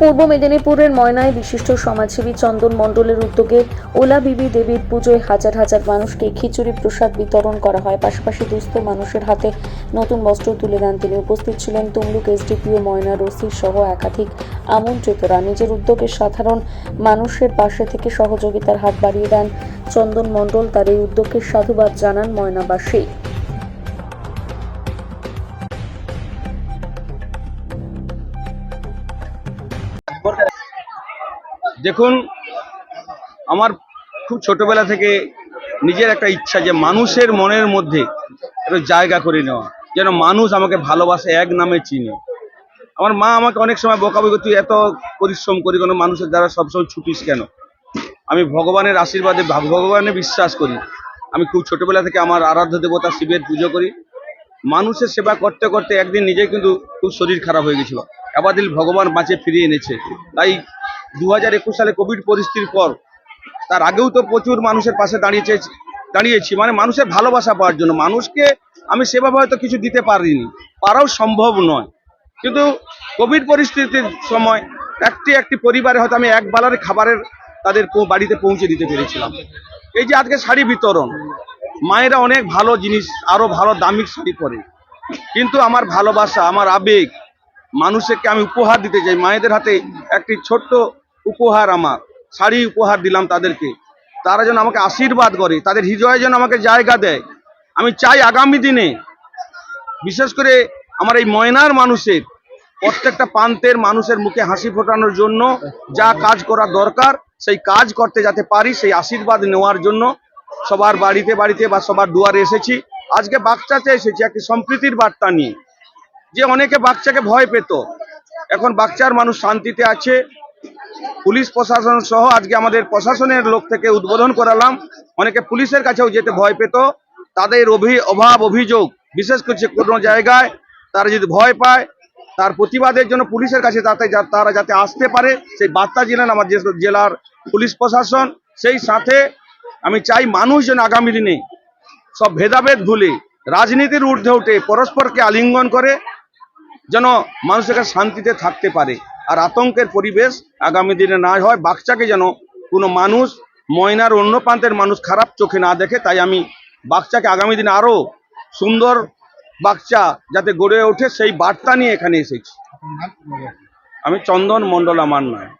পূর্ব মেদিনীপুরের ময়নায় বিশিষ্ট সমাজসেবী চন্দন মণ্ডলের উদ্যোগে ওলা বিবি দেবীর পুজোয় হাজার হাজার মানুষকে খিচুড়ি প্রসাদ বিতরণ করা হয়। পাশাপাশি দুস্থ মানুষের হাতে নতুন বস্ত্র তুলে দেন তিনি। উপস্থিত ছিলেন তমলুক এসডিপিও ময়না রসি সহ একাধিক আমন্ত্রিতরা। নিজের উদ্যোগে সাধারণ মানুষের পাশে থেকে সহযোগিতার হাত বাড়িয়ে দেন চন্দন মণ্ডল। তার এই উদ্যোগকে সাধুবাদ জানান ময়নাবাসী। দেখুন, আমার খুব ছোটবেলা থেকে নিজের একটা ইচ্ছা যে মানুষের মনের মধ্যে একটু জায়গা করে নেওয়া, যেন মানুষ আমাকে ভালোবাসে, এক নামে চিনে। আমার মা আমাকে অনেক সময় বকাবকি তুই এত পরিশ্রম করি, কোনো মানুষের দ্বারা সবসময় ছুটিস কেন? আমি ভগবানের আশীর্বাদে ভগ- ভগবানে বিশ্বাস করি। আমি খুব ছোটবেলা থেকে আমার আরাধ্য দেবতা শিবের পুজো করি। মানুষের সেবা করতে করতে একদিন নিজে কিন্তু খুব শরীর খারাপ হয়ে গেছিল। আবার দিল ভগবান বাঁচে ফিরিয়ে এনেছে। তাই দু একুশ সালে কোভিড পরিস্থিতির পর, তার আগেও তো প্রচুর মানুষের পাশে দাঁড়িয়েছে, দাঁড়িয়েছি। মানে মানুষের ভালোবাসা পাওয়ার জন্য। মানুষকে আমি সেভাবে হয়তো কিছু দিতে পারিনি। পারাও সম্ভব নয়। কিন্তু কোভিড পরিস্থিতির সময় একটি একটি পরিবারে হয়তো আমি এক বেলার খাবারের তাদের বাড়িতে পৌঁছে দিতে পেরেছিলাম। এই যে আজকে শাড়ি বিতরণ, মায়েরা অনেক ভালো জিনিস আরও ভালো দামি শাড়ি পরে। কিন্তু আমার ভালোবাসা, আমার আবেগ মানুষকে আমি উপহার দিতে চাই। মায়েদের হাতে একটি ছোট্ট উপহার আমার, শাড়ি উপহার দিলাম তাদেরকে। তারা যেন আমাকে আশীর্বাদ করে, তাদের হৃদয়ে যেন আমাকে জায়গা দেয়। আমি চাই আগামী দিনে, বিশেষ করে আমার এই ময়নার মানুষের, প্রত্যেকটা প্রান্তের মানুষের মুখে হাসি ফোটানোর জন্য যা কাজ করা দরকার, সেই কাজ করতে যাতে পারি, সেই আশীর্বাদ নেওয়ার জন্য সবার বাড়িতে বাড়িতে বা সবার দুয়ারে এসেছি। আজকে বাচ্চাতে এসেছি একটি সম্প্রীতির বার্তা নিয়ে। যে অনেকে বাচ্চাকে ভয় পেত। এখন বাচ্চার মানুষ শান্তিতে আছে। পুলিশ প্রশাসন সহ আজকে আমাদের প্রশাসনের লোক থেকে উদ্বোধন করালাম। অনেকে পুলিশের কাছেও যেতে ভয় পেত। তাদের অভি, অভাব, অভিযোগ, বিশেষ করে যে কোনো জায়গায় তারা যদি ভয় পায়, তার প্রতিবাদের জন্য পুলিশের কাছে তাতে তারা যাতে আসতে পারে, সেই বার্তা দিলেন আমার যে জেলার পুলিশ প্রশাসন। সেই সাথে আমি চাই মানুষ যেন আগামী দিনে সব ভেদাভেদ ভুলে, রাজনীতির ঊর্ধ্বে উঠে পরস্পরকে আলিঙ্গন করে যেন মানুষের কাছে শান্তিতে থাকতে পারে। আর আতঙ্কের পরিবেশ আগামী দিনে না হয় বাচ্চাকে যেন কোনো মানুষ, ময়নার অন্য প্রান্তের মানুষ খারাপ চোখে না দেখে, তাই আমি বাচ্চাকে আগামী দিনে আরও সুন্দর বাচ্চা যাতে গড়ে ওঠে, সেই বার্তা নিয়ে এখানে এসেছি। আমি চন্দন মণ্ডল আমার নয়।